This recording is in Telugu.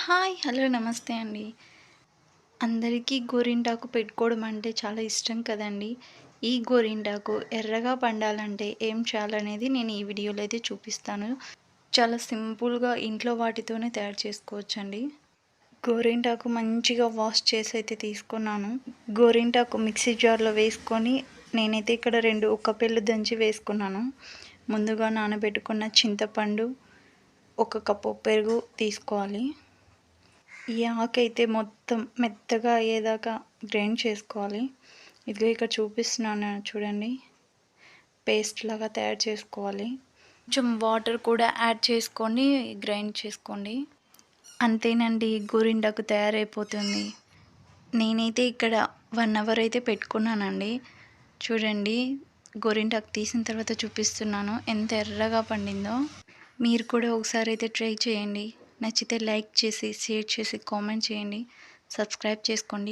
హాయ్ హలో నమస్తే అండి. అందరికీ గోరింటాకు పెట్టుకోవడం అంటే చాలా ఇష్టం కదండి. ఈ గోరింటాకు ఎర్రగా పండాలంటే ఏం చేయాలనేది నేను ఈ వీడియోలో అయితే చూపిస్తాను. చాలా సింపుల్గా ఇంట్లో వాటితోనే తయారు చేసుకోవచ్చండి. గోరింటాకు మంచిగా వాష్ చేసి అయితే తీసుకున్నాను. గోరింటాకు మిక్సీ జార్లో వేసుకొని నేనైతే ఇక్కడ రెండు ఒక పెళ్ళు దంచి వేసుకున్నాను. ముందుగా నానబెట్టుకున్న చింతపండు ఒక కప్పు పెరుగు తీసుకోవాలి. ఈ ఆకైతే మొత్తం మెత్తగా అయ్యేదాకా గ్రైండ్ చేసుకోవాలి. ఇదిగో ఇక్కడ చూపిస్తున్నాను చూడండి. పేస్ట్ లాగా తయారు చేసుకోవాలి. కొంచెం వాటర్ కూడా యాడ్ చేసుకొని గ్రైండ్ చేసుకోండి. అంతేనండి గోరింటాకు తయారైపోతుంది. నేనైతే ఇక్కడ వన్ అవర్ అయితే పెట్టుకున్నానండి. చూడండి గోరింటాకు తీసిన తర్వాత చూపిస్తున్నాను. ఎంత ఎర్రగా పండిందో. మీరు కూడా ఒకసారి అయితే ట్రై చేయండి. నచ్చితే లైక్ చేసి షేర్ చేసి కామెంట్ చేయండి. సబ్స్క్రైబ్ చేసుకోండి.